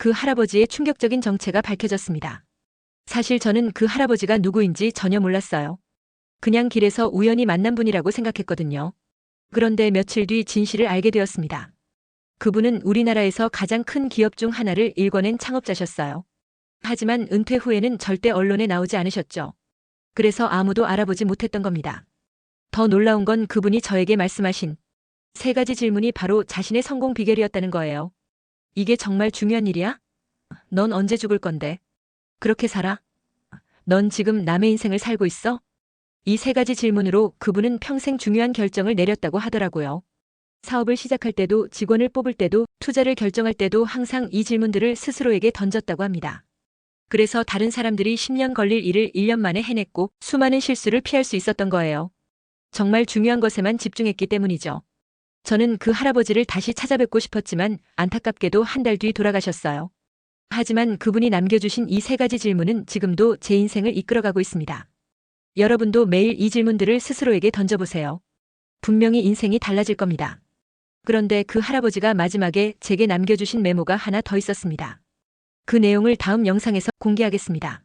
그 할아버지의 충격적인 정체가 밝혀졌습니다. 사실 저는 그 할아버지가 누구인지 전혀 몰랐어요. 그냥 길에서 우연히 만난 분이라고 생각했거든요. 그런데 며칠 뒤 진실을 알게 되었습니다. 그분은 우리나라에서 가장 큰 기업 중 하나를 일궈낸 창업자셨어요. 하지만 은퇴 후에는 절대 언론에 나오지 않으셨죠. 그래서 아무도 알아보지 못했던 겁니다. 더 놀라운 건 그분이 저에게 말씀하신 세 가지 질문이 바로 자신의 성공 비결이었다는 거예요. 이게 정말 중요한 일이야? 넌 언제 죽을 건데? 그렇게 살아? 넌 지금 남의 인생을 살고 있어? 이 세 가지 질문으로 그분은 평생 중요한 결정을 내렸다고 하더라고요. 사업을 시작할 때도 직원을 뽑을 때도 투자를 결정할 때도 항상 이 질문들을 스스로에게 던졌다고 합니다. 그래서 다른 사람들이 10년 걸릴 일을 1년 만에 해냈고 수많은 실수를 피할 수 있었던 거예요. 정말 중요한 것에만 집중했기 때문이죠. 저는 그 할아버지를 다시 찾아뵙고 싶었지만 안타깝게도 한 달 뒤 돌아가셨어요. 하지만 그분이 남겨주신 이 세 가지 질문은 지금도 제 인생을 이끌어가고 있습니다. 여러분도 매일 이 질문들을 스스로에게 던져보세요. 분명히 인생이 달라질 겁니다. 그런데 그 할아버지가 마지막에 제게 남겨주신 메모가 하나 더 있었습니다. 그 내용을 다음 영상에서 공개하겠습니다.